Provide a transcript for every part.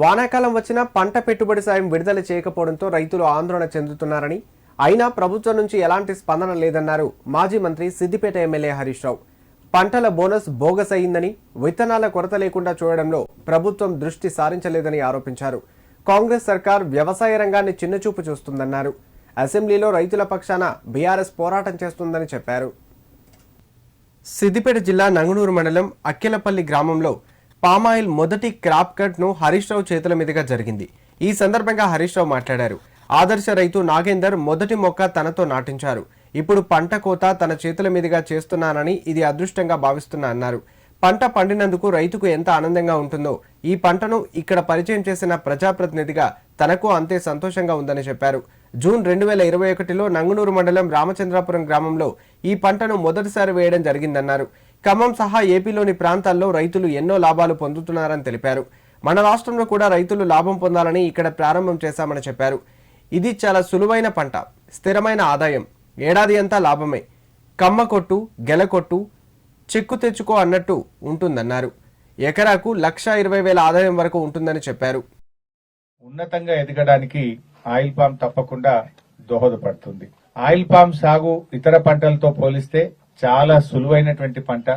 వానాకాలం వచ్చినా పంట పెట్టుబడి సాయం విడుదల చేయకపోవడంతో రైతులు ఆందోళన చెందుతున్నారని. అయినా ప్రభుత్వం నుంచి ఎలాంటి స్పందన లేదన్నారు మాజీ మంత్రి సిద్దిపేట ఎమ్మెల్యే హరీష్ రావు. పంటల బోనస్ బోగస్ అయిందని విత్తనాల కొరత లేకుండా చూడడంలో ప్రభుత్వం దృష్టి సారించలేదని ఆరోపించారు. కాంగ్రెస్ సర్కార్ వ్యవసాయ రంగాన్ని చిన్నచూపు చూస్తుందన్నారు. అసెంబ్లీలో రైతుల పక్షాన బీఆర్ఎస్ పోరాటం చేస్తుందని చెప్పారు. సిద్దిపేట జిల్లా నంగునూరు మండలం అక్కెలపల్లి గ్రామంలో పామాయిల్ మొదటి క్రాప్ కట్ను హరీష్ రావు చేతుల మీదుగా జరిగింది. ఈ సందర్భంగా హరీష్ రావు మాట్లాడారు. ఆదర్శ రైతు నాగేందర్ మొదటి మొక్క తనతో నాటించారు. ఇప్పుడు పంట కోత తన చేతుల మీదుగా చేస్తున్నానని ఇది అదృష్టంగా భావిస్తున్నా అన్నారు. పంట పండినందుకు రైతుకు ఎంత ఆనందంగా ఉంటుందో ఈ పంటను ఇక్కడ పరిచయం చేసిన ప్రజాప్రతినిధిగా తనకు అంతే సంతోషంగా ఉందని చెప్పారు. జూన్ రెండు వేల ఇరవై ఒకటిలో నంగునూరు మండలం రామచంద్రాపురం గ్రామంలో ఈ పంటను మొదటిసారి వేయడం జరిగిందన్నారు. ఖమ్మం సహా ఏపీలోని ప్రాంతాల్లో రైతులు ఎన్నో లాభాలు పొందుతున్నారని తెలిపారు. మన రాష్ట్రంలో కూడా రైతులు లాభం పొందాలని ఇక్కడ ప్రారంభం చేశామని చెప్పారు. ఇది చాలా సులువైన పంట స్థిరమైన ఆదాయం ఏడాది అంతా లాభమే. కమ్మ కొట్టు గెల కొట్టు చెక్కు తెచ్చుకో అన్నట్టు ఉంటుందన్నారు. ఎకరాకు లక్ష ఇరవై వేల ఆదాయం వరకు ఉంటుందని చెప్పారు. ఉన్నతంగా ఎదగడానికి ఆయిల్ పామ్ తప్పకుండా దోహదపడుతుంది. ఆయిల్ పామ్ సాగు ఇతర పంటలతో పోలిస్తే చాలా సులువైనటువంటి పంట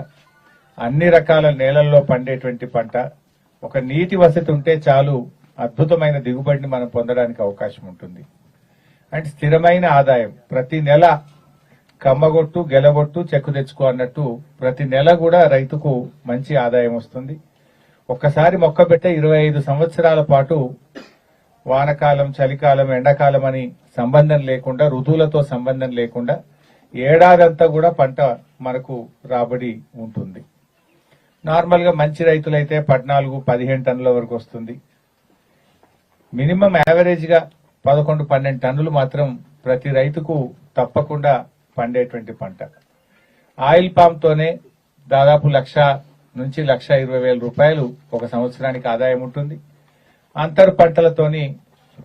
అన్ని రకాల నేలల్లో పండేటువంటి పంట ఒక నీటి వసతి ఉంటే చాలు అద్భుతమైన దిగుబడిని మనం పొందడానికి అవకాశం ఉంటుంది. అండ్ స్థిరమైన ఆదాయం ప్రతి నెల కమ్మగొట్టు గెలగొట్టు చెక్కు తెచ్చుకో అన్నట్టు ప్రతి నెల కూడా రైతుకు మంచి ఆదాయం వస్తుంది. ఒక్కసారి మొక్క పెట్టే ఇరవై ఐదు సంవత్సరాల పాటు వానకాలం చలికాలం ఎండాకాలం అని సంబంధం లేకుండా ఋతువులతో సంబంధం లేకుండా ఏడాదంతా కూడా పంట మనకు రాబడి ఉంటుంది. నార్మల్గా మంచి రైతులైతే పద్నాలుగు పదిహేను టన్నుల వరకు వస్తుంది. మినిమం యావరేజ్గా పదకొండు పన్నెండు టన్నులు మాత్రం ప్రతి రైతుకు తప్పకుండా పండేటువంటి పంట. ఆయిల్ పామ్తోనే దాదాపు లక్ష నుంచి లక్ష ఇరవై వేల రూపాయలు ఒక సంవత్సరానికి ఆదాయం ఉంటుంది. అంతర్ పంటలతోని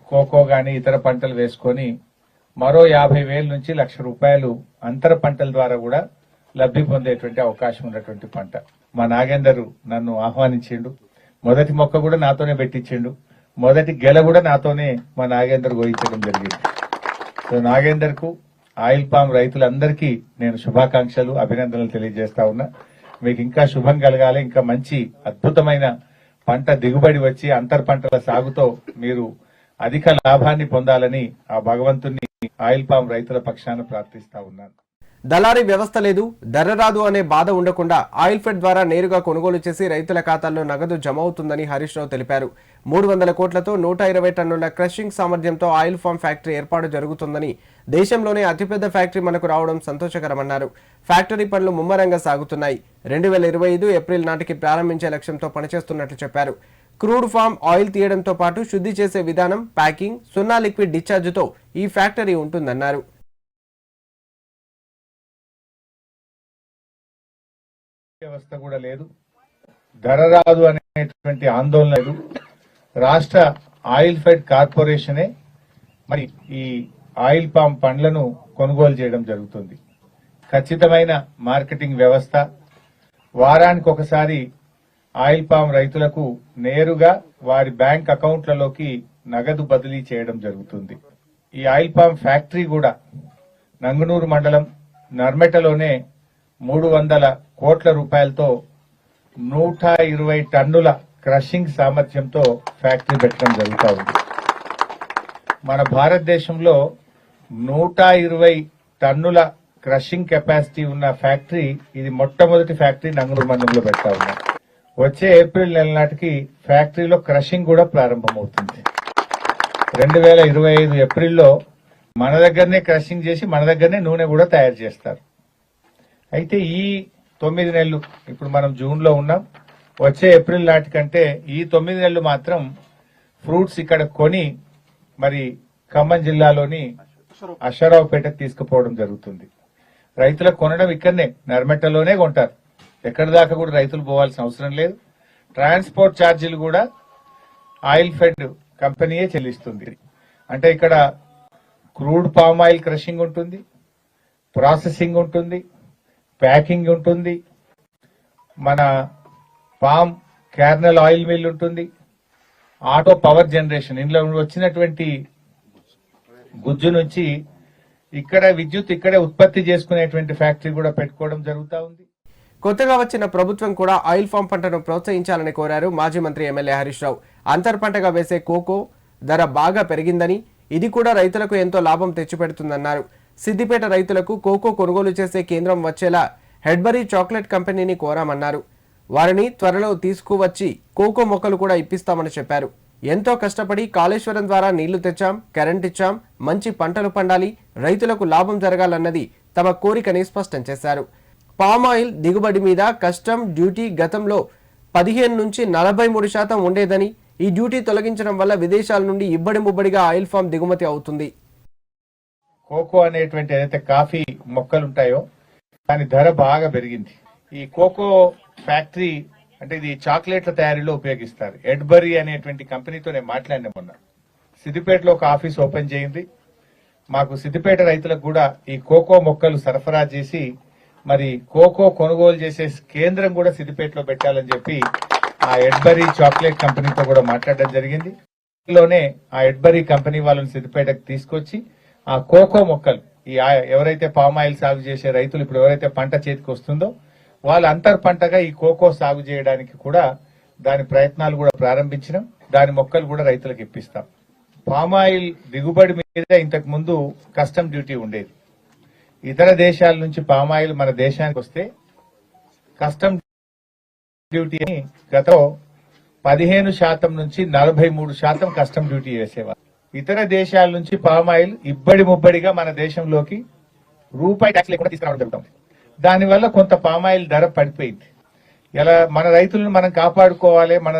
కోకో కానీ ఇతర పంటలు వేసుకొని మరో యాభై వేల నుంచి లక్ష రూపాయలు అంతర పంటల ద్వారా కూడా లబ్ధి పొందేటువంటి అవకాశం ఉన్నటువంటి పంట. మా నాగేందర్ నన్ను ఆహ్వానించిండు. మొదటి మొక్క కూడా నాతోనే పెట్టించిండు. మొదటి గెల కూడా నాతోనే మా నాగేందర్ గోయించడం జరిగింది. సో నాగేందర్కు ఆయిల్ పామ్ రైతులందరికీ నేను శుభాకాంక్షలు అభినందనలు తెలియజేస్తా ఉన్నా. మీకు ఇంకా శుభం కలగాలి ఇంకా మంచి అద్భుతమైన పంట దిగుబడి వచ్చి అంతర్ పంటల సాగుతో మీరు అధిక లాభాన్ని పొందాలని ఆ భగవంతుని ఆయిల్ పామ్ రైతుల పక్షాన ప్రార్థిస్తా ఉన్నాను. దళారీ వ్యవస్థ లేదు ధర రాదు అనే బాధ ఉండకుండా ఆయిల్ ఫెడ్ ద్వారా నేరుగా కొనుగోలు చేసి రైతుల ఖాతాల్లో నగదు జమ అవుతుందని హరీష్ రావు తెలిపారు. మూడు వందల కోట్లతో నూట ఇరవై టన్నుల క్రషింగ్ సామర్థ్యంతో ఆయిల్ ఫామ్ ఫ్యాక్టరీ ఏర్పాటు జరుగుతుందని దేశంలోనే అతిపెద్ద ఫ్యాక్టరీ మనకు రావడం సంతోషకరమన్నారు. ఫ్యాక్టరీ పనులు ముమ్మరంగా సాగుతున్నాయి. రెండు వేల ఇరవై ఐదు ఏప్రిల్ నాటికి ప్రారంభించే లక్ష్యంతో పనిచేస్తున్నట్లు చెప్పారు. క్రూడ్ ఫామ్ ఆయిల్ తీయడంతో పాటు శుద్ధి చేసే విధానం ప్యాకింగ్ సున్నా లిక్విడ్ డిశ్చార్జ్తో ఈ ఫ్యాక్టరీ ఉంటుందన్నారు. వ్యవస్థ కూడా లేదు. ధర రాదు అనేటువంటి ఆందోళన లేదు. రాష్ట్ర ఆయిల్ ఫెడ్ కార్పొరేషనే మరి ఈ ఆయిల్ పామ్ పండ్లను కొనుగోలు చేయడం జరుగుతుంది. ఖచ్చితమైన మార్కెటింగ్ వ్యవస్థ. వారానికి ఒకసారి ఆయిల్ పామ్ రైతులకు నేరుగా వారి బ్యాంక్ అకౌంట్లలోకి నగదు బదిలీ చేయడం జరుగుతుంది. ఈ ఆయిల్ పామ్ ఫ్యాక్టరీ కూడా నంగనూరు మండలం నర్మెటలోనే మూడు వందల కోట్ల రూపాయలతో నూట ఇరవై టన్నుల క్రషింగ్ సామర్థ్యంతో ఫ్యాక్టరీ పెట్టడం జరుగుతూ ఉంది. మన భారతదేశంలో నూట ఇరవై టన్నుల క్రషింగ్ కెపాసిటీ ఉన్న ఫ్యాక్టరీ ఇది మొట్టమొదటి ఫ్యాక్టరీ నంగనూరు మండలంలో పెడతా ఉన్నాం. వచ్చే ఏప్రిల్ నెల నాటికి ఫ్యాక్టరీలో క్రషింగ్ కూడా ప్రారంభమవుతుంది. రెండు వేల ఇరవై ఐదు ఏప్రిల్లో మన దగ్గరనే క్రషింగ్ చేసి మన దగ్గరనే నూనె కూడా తయారు చేస్తారు. అయితే ఈ తొమ్మిది నెలలు ఇప్పుడు మనం జూన్లో ఉన్నాం వచ్చే ఏప్రిల్ నాటికంటే ఈ తొమ్మిది నెలలు మాత్రం ఫ్రూట్స్ ఇక్కడ కొని మరి ఖమ్మం జిల్లాలోని అశ్వరావుపేటకు తీసుకుపోవడం జరుగుతుంది. రైతులకు కొనడం ఇక్కడనే నర్మెట్టలోనే కొంటారు. ఎక్కడి దాకా కూడా రైతులు పోవాల్సిన అవసరం లేదు. ట్రాన్స్పోర్ట్ ఛార్జీలు కూడా ఆయిల్ ఫెడ్ కంపెనీయే చెల్లిస్తుంది. అంటే ఇక్కడ క్రూడ్ పామ్ ఆయిల్ క్రషింగ్ ఉంటుంది ప్రాసెసింగ్ ఉంటుంది ప్యాకింగ్ ఉంటుంది మన పామ్ క్యార్నల్ ఆయిల్ మిల్ ఉంటుంది ఆటో పవర్ జనరేషన్. ఇందులో వచ్చినటువంటి గుజ్జు నుంచి ఇక్కడ విద్యుత్ ఇక్కడే ఉత్పత్తి చేసుకునేటువంటి ఫ్యాక్టరీ కూడా పెట్టుకోవడం జరుగుతూ ఉంది. కొత్తగా వచ్చిన ప్రభుత్వం కూడా ఆయిల్ ఫామ్ పంటను ప్రోత్సహించాలని కోరారు మాజీ మంత్రి ఎమ్మెల్యే హరీష్ రావు. అంతర్ పంటగా వేసే కోకో ధర బాగా పెరిగిందని ఇది కూడా రైతులకు ఎంతో లాభం తెచ్చిపెడుతుందన్నారు. సిద్దిపేట రైతులకు కోకో కొనుగోలు చేసే కేంద్రం వచ్చేలా హెడ్బరీ చాక్లెట్ కంపెనీని కోరామన్నారు. వారిని త్వరలో తీసుకువచ్చి కోకో మొక్కలు కూడా ఇప్పిస్తామని చెప్పారు. ఎంతో కష్టపడి కాళేశ్వరం ద్వారా నీళ్ళు తెచ్చాం కరెంట్ ఇచ్చాం మంచి పంటలు పండాలి రైతులకు లాభం జరగాలన్నది తమ కోరికని స్పష్టం చేశారు. పామాయిల్ దిగుబడి మీద కస్టమ్ డ్యూటీ గతంలో పదిహేను నుంచి నలభై మూడు శాతం ఉండేదని ఈ డ్యూటీ తొలగించడం వల్ల విదేశాల నుండి ఇబ్బడి ముబ్బడిగా ఆయిల్ ఫామ్ దిగుమతి అవుతుంది. కోకో అనేటువంటి ఏదైతే కాఫీ మొక్కలు ఉంటాయో దాని ధర బాగా పెరిగింది. ఈ కోకో ఫ్యాక్టరీ అంటే ఇది చాక్లెట్ల తయారీలో ఉపయోగిస్తారు. ఎడ్బరీ అనేటువంటి కంపెనీతో నేను మాట్లాడిన మొన్న. సిద్దిపేటలో ఒక ఆఫీస్ ఓపెన్ చేయింది. మాకు సిద్దిపేట రైతులకు కూడా ఈ కోకో మొక్కలు సరఫరా చేసి మరి కోకో కొనుగోలు చేసే కేంద్రం కూడా సిద్దిపేటలో పెట్టాలని చెప్పి ఆ ఎడ్బరీ చాక్లెట్ కంపెనీతో కూడా మాట్లాడడం జరిగింది. లోనే ఆ ఎడ్బరీ కంపెనీ వాళ్ళని సిద్దిపేటకు తీసుకొచ్చి ఆ కోకో మొక్కలు ఈ ఆ- ఎవరైతే పామ్ ఆయిల్ సాగు చేసే రైతులు ఇప్పుడు ఎవరైతే పంట చేతికి వస్తుందో వాళ్ళు అంతర్ పంటగా ఈ కోకో సాగు చేయడానికి కూడా దాని ప్రయత్నాలు కూడా ప్రారంభించినాం. దాని మొక్కలు కూడా రైతులకు ఇప్పిస్తాం. పామాయిల్ దిగుబడి మీద ఇంతకు ముందు కస్టమ్ డ్యూటీ ఉండేది. ఇతర దేశాల నుంచి పామాయిల్ మన దేశానికి వస్తే కస్టమ్ డ్యూటీ అని గత పదిహేను శాతం నుంచి నలభై మూడు శాతం కస్టమ్ డ్యూటీ వేసేవారు ఇతర దేశాల నుంచి పామాయిల్ ఇబ్బడి ముబ్బడిగా మన దేశంలోకి రూపాయి ట్యాక్స్ లేకుండా తీసుకురావడం జరుగుతుంది. దానివల్ల కొంత పామాయిల్ ధర పడిపోయింది. ఇలా మన రైతులను మనం కాపాడుకోవాలి మన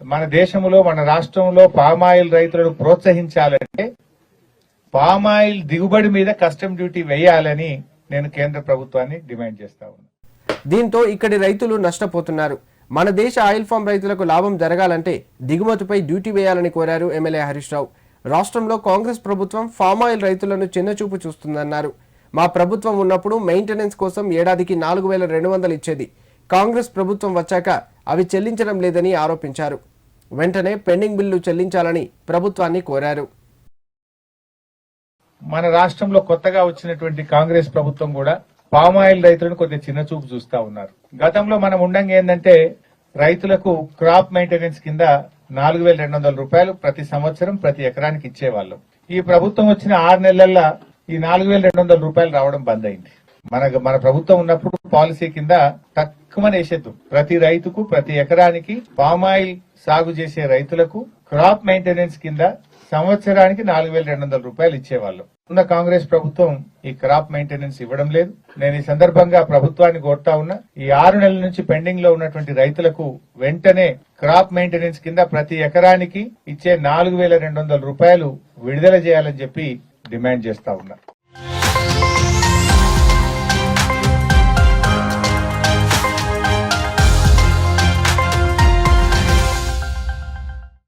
మన దేశంలో మన రాష్ట్రంలో పామాయిల్ రైతులను ప్రోత్సహించాలంటే పామ్ ఆయిల్ దిగుబడి మీద కస్టమ్ డ్యూటీ వేయాలని నేను కేంద్ర ప్రభుత్వాన్ని డిమాండ్ చేస్తా ఉన్నాను దీంతో ఇక్కడి రైతులు నష్టపోతున్నారు. మన దేశ ఆయిల్ ఫామ్ రైతులకు లాభం జరగాలంటే దిగుమతిపై డ్యూటీ వేయాలని కోరారు ఎమ్మెల్యే హరీష్ రావు. రాష్ట్రంలో కాంగ్రెస్ ప్రభుత్వం ఫామ్ ఆయిల్ రైతులను చిన్నచూపు చూస్తుందన్నారు. మా ప్రభుత్వం ఉన్నప్పుడు మెయింటెనెన్స్ కోసం ఏడాదికి నాలుగు వేల రెండు వందలు ఇచ్చేది. కాంగ్రెస్ ప్రభుత్వం వచ్చాక అవి చెల్లించడం లేదని ఆరోపించారు. వెంటనే పెండింగ్ బిల్లు చెల్లించాలని ప్రభుత్వాన్ని కోరారు. మన రాష్ట్రంలో కొత్తగా వచ్చినటువంటి కాంగ్రెస్ ప్రభుత్వం కూడా పామాయిల్ రైతులను కొద్దిగా చిన్న చూపు చూస్తా ఉన్నారు. గతంలో మనం ఉండంగా ఏంటంటే రైతులకు క్రాప్ మెయింటెనెన్స్ కింద నాలుగు వేల రెండు వందల రూపాయలు ప్రతి సంవత్సరం ప్రతి ఎకరానికి ఇచ్చేవాళ్ళం. ఈ ప్రభుత్వం వచ్చిన ఆరు నెలల్లో ఈ నాలుగు వేల రెండు వందల రూపాయలు రావడం బంద్ అయింది. మన మన ప్రభుత్వం ఉన్నప్పుడు పాలసీ కింద తక్కువ వేసేద్దు. ప్రతి రైతుకు ప్రతి ఎకరానికి పామాయిల్ సాగు చేసే రైతులకు క్రాప్ మెయింటెనెన్స్ కింద సంవత్సరానికి నాలుగు వేల రెండు వందల రూపాయలు ఇచ్చేవాళ్ళు. ఉన్న కాంగ్రెస్ ప్రభుత్వం ఈ క్రాప్ మెయింటెనెన్స్ ఇవ్వడం లేదు. నేను ఈ సందర్భంగా ప్రభుత్వాన్ని కోరుతా ఉన్నా ఈ ఆరు నెలల నుంచి పెండింగ్లో ఉన్నటువంటి రైతులకు వెంటనే క్రాప్ మెయింటెనెన్స్ కింద ప్రతి ఎకరానికి ఇచ్చే నాలుగు వేల రెండు వందల రూపాయలు విడుదల చేయాలని చెప్పి డిమాండ్ చేస్తా ఉన్నా.